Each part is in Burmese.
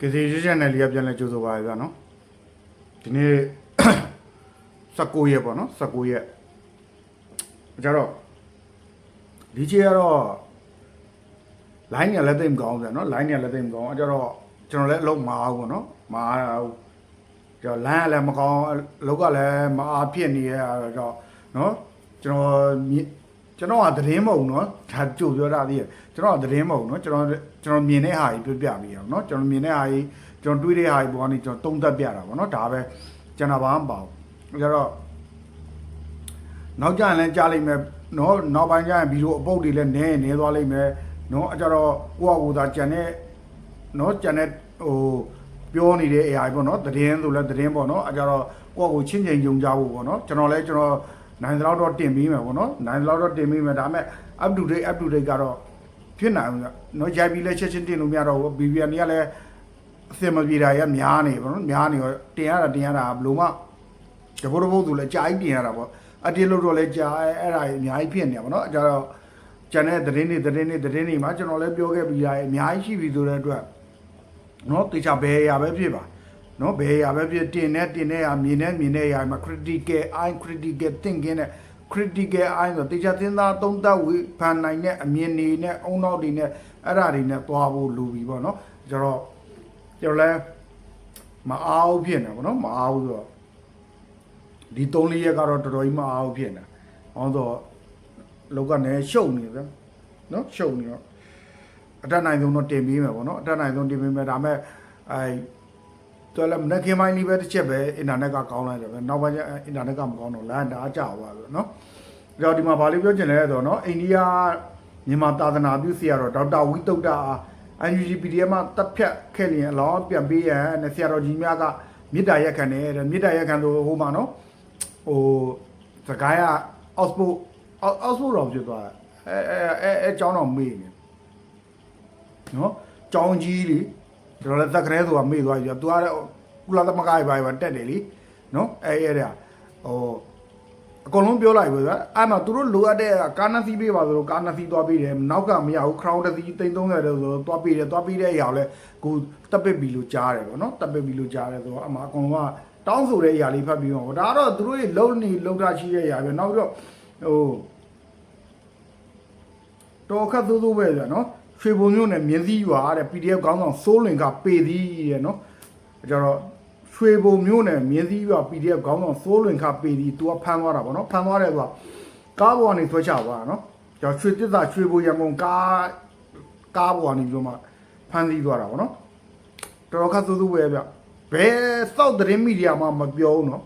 ကေစီရွှေချန်နယ်လေးကပြန်လဲကြိုးဆိုပါရဗျာနော်ဒီနေ့19ရက်ပေါ့နော်19ရက်ကြတော့ဒီချေကတော့ line ညာလက်သိမကောင်းဗျာနော် line ညာလက်သိမကောင်းအဲကြတော့ကျွန်တော်လည်းအလုပ်မအားဘူးပေါ့နော်မအားကျွန်တော်လမ်းကလည်းမကောင်းအလုပ်ကလည်းမအားဖြစ်နေရတော့နော်ကျွန်တော် ကျွန်တော်ကသတင်းမဟုတ်ဘူးနော်ဒါကြိုပြောတာသေးတယ်ကျွန်တော်ကသတင်းမဟုတ်ဘူးနော်ကျွန်တော်ကျွန်တော်မြင်တဲ့ဟာကြီးပြပြပေးအောင်နော်ကျွန်တော်မြင်တဲ့ဟာကြီးကျွန်တော်တွေးတဲ့ဟာကြီးပေါ်ကနေကျွန်တော်တုံးသက်ပြတာပေါ့နော်ဒါပဲကျွန်တော်ဘာမှမပါဘူးကြတော့နောက်ကြရင်လည်းကြားလိမ့်မယ်နော်နောက်ပိုင်းကျရင်ဗီဒီယိုအပုတ်တွေလည်းနည်းနေသွားလိမ့်မယ်နော်အကြတော့ကိုယ့်အကူသာကြံတဲ့နော်ကြံတဲ့ဟိုပြောနေတဲ့ AI ပေါ့နော်သတင်းဆိုလည်းသတင်းပေါ့နော်အကြတော့ကိုယ့်အကူချင်းချင်းယုံကြဖို့ပေါ့နော်ကျွန်တော်လည်းကျွန်တော် နိုင်သလောက်တော့တင်ပေးမယ်ပေါ့နော်နိုင်သလောက်တော့တင်ပေးမယ်ဒါပေမဲ့ up to date up to date ကတော့ဖြစ်နိုင်ဘူးနော်ရိုက်ပြီးလဲချက်ချင်းတင်လို့မရတော့ဘူး BBN တွေကလည်းအစင်မပြေတာရများနေပေါ့နော်များနေတော့တင်ရတာတင်ရတာဘယ်လိုမှတဘောတဘောဆိုလဲကြာကြီးပြင်ရတာပေါ့အတေလို့တော့လဲကြာအဲ့ဒါကြီးအများကြီးဖြစ်နေပါတော့အကြတော့ကျန်တဲ့သတင်းတွေသတင်းတွေသတင်းတွေမှာကျွန်တော်လည်းပြောခဲ့ပြီးသားအများကြီးရှိပြီဆိုတဲ့အတွက်နော်တေချာဘယ်ရပဲဖြစ်ပါ နော်ဘယ်ရပဲဖြစ်တင်နဲ့တင်နဲ့ရမြင်နဲ့မြင်နဲ့ရမှာ critical eye critical thinking နဲ့ critical eye ဆိုတေချာသင်သားသုံးသပ်ဝေဖန်နိုင်တဲ့အမြင်တွေနဲ့အုံနောက်တွေနဲ့အဲ့ဒါတွေနဲ့သွားဖို့လိုပြီပေါ့နော်ကျတော့ကျွန်တော်လည်းမအားဘူးဖြစ်နေပါတော့မအားဘူးဆိုတော့ဒီ3လေးရက်ကတော့တော်တော်ကြီးမအားဘူးဖြစ်နေတာ။အောင်တော့လောက်ကလည်းရှုပ်နေဗျာ။နော်ရှုပ်နေတော့အတက်နိုင်ဆုံးတော့တင်ပေးမယ်ပေါ့နော်။အတက်နိုင်ဆုံးတင်ပေးမယ်ဒါပေမဲ့အဲ တော်လည်းမနေ့ခင်ပိုင်းလေးပဲတစ်ချက်ပဲအင်တာနက်ကကောင်းလိုက်တယ်ဗျ။နောက်ပိုင်းကျအင်တာနက်ကမကောင်းတော့လမ်းတအားကြောက်သွားပြီနော်။ကြောက်ဒီမှာဗာလေးပြောချင်လဲဆိုတော့နော်အိန္ဒိယမြန်မာသာသနာပြုဆရာတော်ဒေါက်တာဝိတုဒ္ဒအား UNGPDM မှာတပ်ဖြတ်ခဲ့ရင်အလောင်းပြန်ပေးရန်နဲ့ဆရာတော်ကြီးများကမေတ္တာရက်ခံတယ်တဲ့မေတ္တာရက်ခံဆိုဟိုမှာနော်ဟိုစကိုင်းကအောက်စပို့အောက်စပို့တော့ဖြစ်သွားအဲအဲအဲအဲကျောင်းတော်မေ့နေနော်ကျောင်းကြီးလေ ကျွန်တော်လည်းသက်ကလေးဆိုတာမေ့သွားပြီသူကလည်းကုလသမဂ္ဂရဲ့ဘာဘာတက်တယ်လीနော်အဲအဲတဲ့ဟိုအကုန်လုံးပြောလိုက်ပြီဗျာအဲ့မှာသူတို့လိုအပ်တဲ့ကားနစီပေးပါဆိုတော့ကားနစီသွားပေးတယ်နောက်ကမရဘူး crown တစ်စီး330တဲ့ဆိုတော့သွားပေးတယ်သွားပေးတဲ့အရာကိုလည်းကိုတက်ပစ်ပြီလို့ကြားတယ်ပေါ့နော်တက်ပစ်ပြီလို့ကြားတယ်ဆိုတော့အမှအကုန်လုံးကတောင်းဆိုတဲ့အရာလေးဖတ်ပြီးတော့ဒါကတော့သူတို့တွေလုံနေလုံတာရှိတဲ့အရာပဲနောက်ပြီးတော့ဟိုတော်ခတ်သိုးသိုးပဲဗျာနော် ရွှေဘုံမျိုးနဲ့မြင်းစည်းရွာတဲ့ PDF ခေါင်းဆောင်စိုးလင်ကပေသည်တဲ့နော်ကျတော့ရွှေဘုံမျိုးနဲ့မြင်းစည်းရွာ PDF ခေါင်းဆောင်စိုးလင်ကပေသည်သူကဖမ်းသွားတာပေါ့နော်ဖမ်းသွားတယ်ဆိုတာကားပေါ်ကနေဆွဲချသွားတာနော်ကျတော့ရွှေတစ်သာရွှေဘုံရံကုန်ကားကားပေါ်ကနေပြီးတော့မှဖမ်းဆီးသွားတာပေါ့နော်တော်ခတ်သိုးသိုးပဲဗျဘယ်စောက်သတင်းမီဒီယာမှမပြောဘူးနော်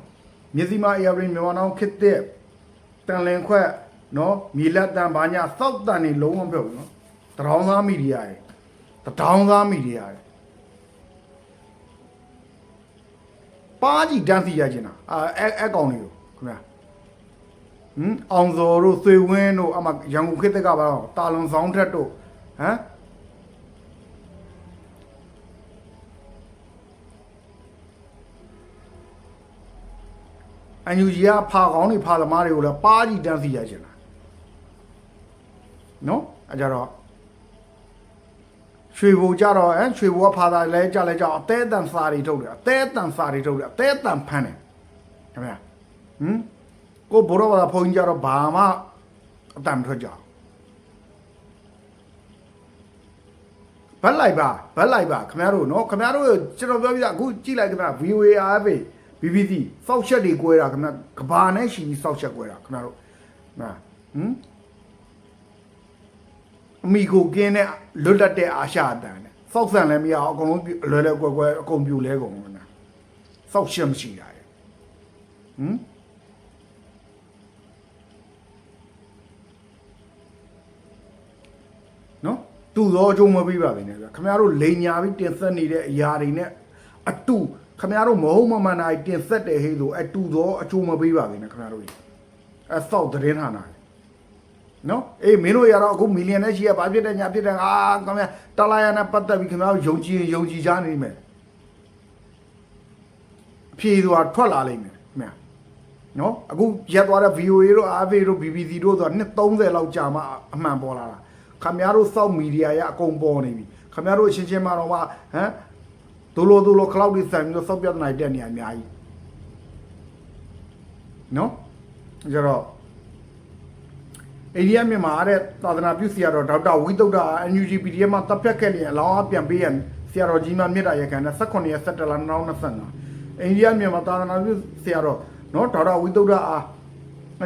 မြစီမအေယာရင်မြန်မာနောင်ခစ်တဲ့တန်လင်ခွက်နော်မြေလက်တန်ဘာညာစောက်တန်နေလုံးဝမပြောဘူးနော် တထောင်သားမီဒီယာရေတထောင်သားမီဒီယာရေပါကြီးတန်းစီရချင်တာအာအဲအဲကောင်လေးကိုခင်ဗျာဟမ်အောင်စော်တို့သွေဝင်းတို့အမရန်ကုန်ခေတ်တက်ကပါတော့တာလွန်ဆောင်ထက်တို့ဟမ်အန်ယူဂျီကဖာကောင်းတွေဖာသမားတွေကိုလည်းပါကြီးတန်းစီရချင်တာနော်အဲကြတော့ ရွှေဘူကြတော့အဲရွှေဘူကဖာသာလဲကြလဲကြအောင်အသေးအတန်စာတွေထုတ်တယ်အသေးအတန်စာတွေထုတ်တယ်အသေးအတန်ဖမ်းတယ်ခင်ဗျာဟမ်ကိုဘိုးတော်ဘာဖုန်းကြတော့ဘာမှအတန်မထွက်ကြဘူးဘက်လိုက်ပါဘက်လိုက်ပါခင်ဗျားတို့နော်ခင်ဗျားတို့ကျွန်တော်ပြောပြတာအခုကြည့်လိုက်ခင်ဗျာ VOA RFA BBC စောက်ချက်တွေ꿰တာခင်ဗျာကဘာနဲ့ရှိပြီးစောက်ချက်꿰တာခင်ဗျားတို့နာဟမ် အမိကိုကင်းတဲ့လွတ်လပ်တဲ့အာရှအတန်နဲ့စောက်ဆန်လည်းမရအောင်အကုန်လုံးအလွယ်လွယ်ကွယ်ကွယ်အကုန်ပြူလဲကုန်ခင်ဗျာစောက်ချက်မရှိတာရဲ့ဟမ်နော်တူသောအကျုံးမပေးပါဘူးနဲ့ဗျခင်ဗျားတို့လိန်ညာပြီးတင်ဆက်နေတဲ့အရာတွေနဲ့အတူခင်ဗျားတို့မဟုတ်မမှန်တာတွေတင်ဆက်တယ်ဟေးဆိုအတူသောအကျိုးမပေးပါဘူးနဲ့ခင်ဗျားတို့ကြီးအဆောက်သတင်းဌာနတွေ နော်အေးမင်းတို့ရတော့အခုမီလီယံနဲ့ရှိရဘာဖြစ်တဲ့ညာဖြစ်တဲ့အာခင်ဗျာတလာရနဲ့ပတ်သက်ပြီးခင်ဗျားတို့ယုံကြည်ရင်ယုံကြည်ကြနေမယ်အဖြေဆိုတာထွက်လာလိမ့်မယ်ခင်ဗျာနော်အခုရက်သွားတဲ့ VOA တို့ RV တို့ BBC တို့ဆိုတာနှစ်30လောက်ကြာမှအမှန်ပေါ်လာတာခင်ဗျားတို့စောက်မီဒီယာရအကုန်ပေါ်နေပြီခင်ဗျားတို့အချင်းချင်းမှတော့မှဟမ်ဒိုလိုဒိုလို cloud တွေဆိုင်ပြီးတော့စောက်ပြဿနာတွေတက်နေရအများကြီးနော်ကြတော့ အိန္ဒိယမြန်မာတဲ့သာသနာပြုဆရာတော်ဒေါက်တာဝိသုဒ္ဓ NUG PDF မှာတပ်ဖြတ်ခဲ့လျင်အလောင်းအပြန်ပေးရန်ဆရာတော်ကြီးမှမြစ်တာရခံတဲ့18ရက်17လ2025အိန္ဒိယမြန်မာသာသနာပြုဆရာတော်နော်ဒေါက်တာဝိသုဒ္ဓအား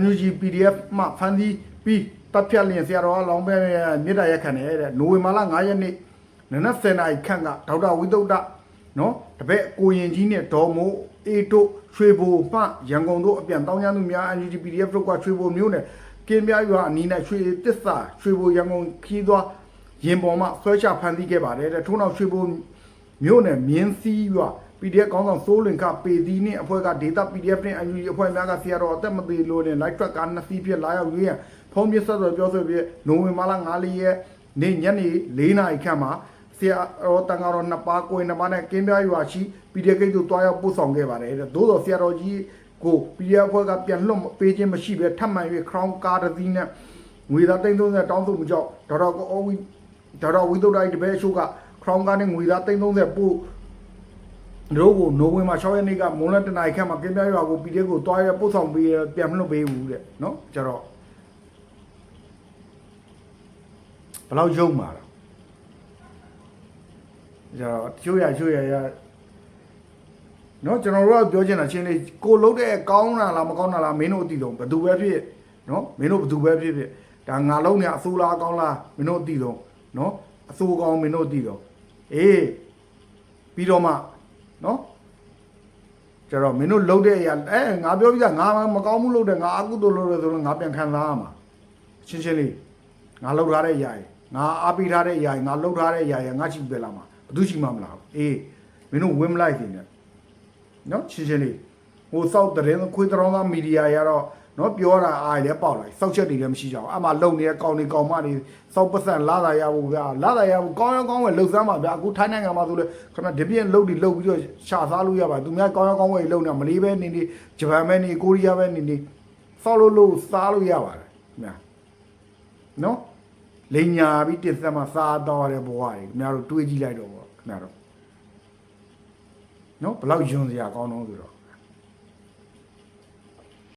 NUG PDF မှဖန်တီးပြီးတပ်ဖြတ်လျင်ဆရာတော်အလောင်းပဲမြစ်တာရခံတဲ့နိုဝင်ဘာလ9ရက်နေ့နနက်10နာရီခန့်ကဒေါက်တာဝိသုဒ္ဓနော်တပည့်ကိုရင်ကြီးနဲ့ဒေါ်မိုးအေတို့ရွှေဘိုမှရန်ကုန်တို့အပြန်တောင်းကျမ်းသူများ NUG PDF တို့ကရွှေဘိုမျိုးနဲ့ ကင်းပြရွာအနီးနဲ့ရွှေတစ္ဆာရွှေဘိုရန်ကုန်ခီးသွားရင်ပေါ်မှာဆွဲချဖန်တီးခဲ့ပါတယ်တဲ့ထို့နောက်ရွှေဘိုမျိုးနဲ့မြင်းစည်းရွာ PDF ကောင်းဆောင်စိုးလင်ခပေဒီနဲ့အဖွဲ့ကဒေတာ PDF နဲ့ NUG အဖွဲ့များကဆရာတော်အသက်မသေးလို့နဲ့ light truck ကားနှစ်စီးဖြစ်လာရောက်ရွေးရန်ဖုန်းပြဆက်တော်ပြောဆိုပြီးနိုဝင်ဘာလ9ရက်နေ့ညနေ4နာရီခန့်မှာဆရာတော်တန်ဃာတော်နှစ်ပါးကိုယ်နှစ်ပါးနဲ့ကင်းပြရွာရှိ PDF ဂိတ်သို့တွားရောက်ပို့ဆောင်ခဲ့ပါတယ်တဲ့သို့တော်ဆရာတော်ကြီး ကို PDF အဖွဲ့ကပြန်လွှတ်ပေးခြင်းမရှိဘဲထပ်မံ၍ crown ကားတစ်စီးနဲ့ငွေသား330တောင်းဆိုမှုကြောင့်ဒေါက်တာကိုအဝီဒေါက်တာဝီသုဒ္ဓိုင်တပည့်အချို့က crown ကားနဲ့ငွေသား330ပို့တို့ကိုနိုဝင်ဘာ6ရက်နေ့ကမွန်လက်တနာရီခန့်မှာကင်းပြရွာကို PDF ကိုတွားရပို့ဆောင်ပေးရပြန်မလွတ်ပေးဘူးတဲ့နော်ကျတော့ဘယ်လောက်ရုံမှာလဲကျတော့ချိုးရချိုးရရ နော်ကျွန်တော်တို့ကပြောချင်တာချင်းလေးကိုလုံးတဲ့ကောင်းတာလားမကောင်းတာလားမင်းတို့အသိဆုံးဘယ်သူပဲဖြစ်နော်မင်းတို့ဘယ်သူပဲဖြစ်ဖြစ်ဒါငါလုံးနေအဆိုးလားကောင်းလားမင်းတို့အသိဆုံးနော်အဆိုးကောင်းမင်းတို့အသိဆုံးအေးပြီးတော့မှနော်ကျတော့မင်းတို့လှုပ်တဲ့အရာအဲငါပြောပြီးသားငါမကောင်းမှုလုပ်တယ်ငါအကုသိုလ်လုပ်တယ်ဆိုတော့ငါပြန်ခံစားရမှာရှင်းရှင်းလေးငါလှုပ်ထားတဲ့အရာကြီးငါအားပေးထားတဲ့အရာကြီးငါလှုပ်ထားတဲ့အရာကြီးငါချိပဲလာမှာဘယ်သူရှိမှမလားအေးမင်းတို့ဝင်းမလိုက်နေတယ် နော်ရှင်းရှင်းလေးဟိုစောက်တဲ့ခွေးတောင်းသားမီဒီယာရတော့နော်ပြောတာအားလည်းပေါက်လာစောက်ချက်တွေလည်းမရှိကြဘူးအမှလုံနေတဲ့ကောင်းနေကောင်းမတွေစောက်ပတ်စံလာတာရဖို့ဗျာလာတာရဖို့ကောင်းရောကောင်းဝယ်လှုပ်စမ်းပါဗျာအခုထိုင်းနိုင်ငံမှာဆိုလေခဏဒီပြင်းလှုပ်ပြီးလှုပ်ပြီးတော့ရှာစားလို့ရပါသူများကောင်းရောကောင်းဝယ်လှုပ်နေမလေးပဲနေနေဂျပန်ပဲနေကိုရီးယားပဲနေနေစောက်လို့လို့စားလို့ရပါတယ်ခင်ဗျာနော်လိန်ညာပြီးတစ်သက်မှစားတော့တဲ့ဘဝတွေခင်ဗျားတို့တွေးကြည့်လိုက်တော့ပေါ့ခင်ဗျားတို့ နော်ဘယ်လောက်ယွန်စရာကောင်းတော့ဆိုတော့